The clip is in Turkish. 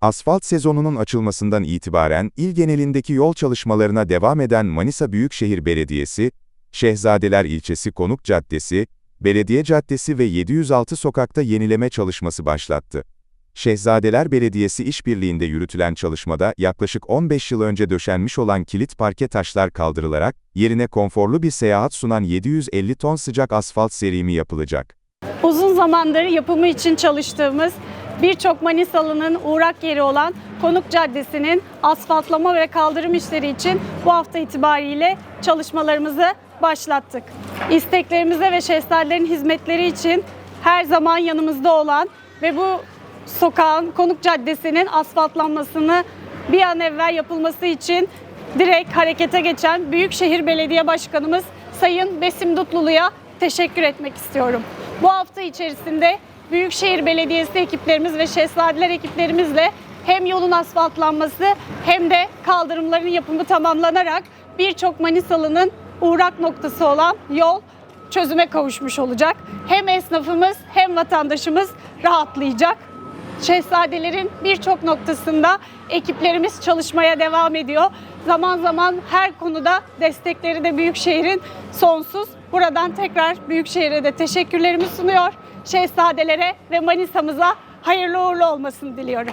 Asfalt sezonunun açılmasından itibaren il genelindeki yol çalışmalarına devam eden Manisa Büyükşehir Belediyesi, Şehzadeler İlçesi Konuk Caddesi, Belediye Caddesi ve 706 sokakta yenileme çalışması başlattı. Şehzadeler Belediyesi işbirliğinde yürütülen çalışmada yaklaşık 15 yıl önce döşenmiş olan kilit parke taşlar kaldırılarak, yerine konforlu bir seyahat sunan 750 ton sıcak asfalt serimi yapılacak. Uzun zamandır yapımı için çalıştığımız birçok Manisalı'nın uğrak yeri olan Konuk Caddesi'nin asfaltlama ve kaldırım işleri için bu hafta itibariyle çalışmalarımızı başlattık. İsteklerimize ve şehzadelerin hizmetleri için her zaman yanımızda olan ve bu sokağın Konuk Caddesi'nin asfaltlanmasını bir an evvel yapılması için direkt harekete geçen Büyükşehir Belediye Başkanımız Sayın Besim Dutlulu'ya teşekkür etmek istiyorum. Bu hafta içerisinde Büyükşehir Belediyesi ekiplerimiz ve Şehzadeler ekiplerimizle hem yolun asfaltlanması hem de kaldırımların yapımı tamamlanarak birçok Manisalı'nın uğrak noktası olan yol çözüme kavuşmuş olacak. Hem esnafımız hem vatandaşımız rahatlayacak. Şehzadelerin birçok noktasında ekiplerimiz çalışmaya devam ediyor. Zaman zaman her konuda destekleri de Büyükşehir'in sonsuz. Buradan tekrar Büyükşehir'e de teşekkürlerimi sunuyor. Şehzadelere ve Manisa'mıza hayırlı uğurlu olmasını diliyorum.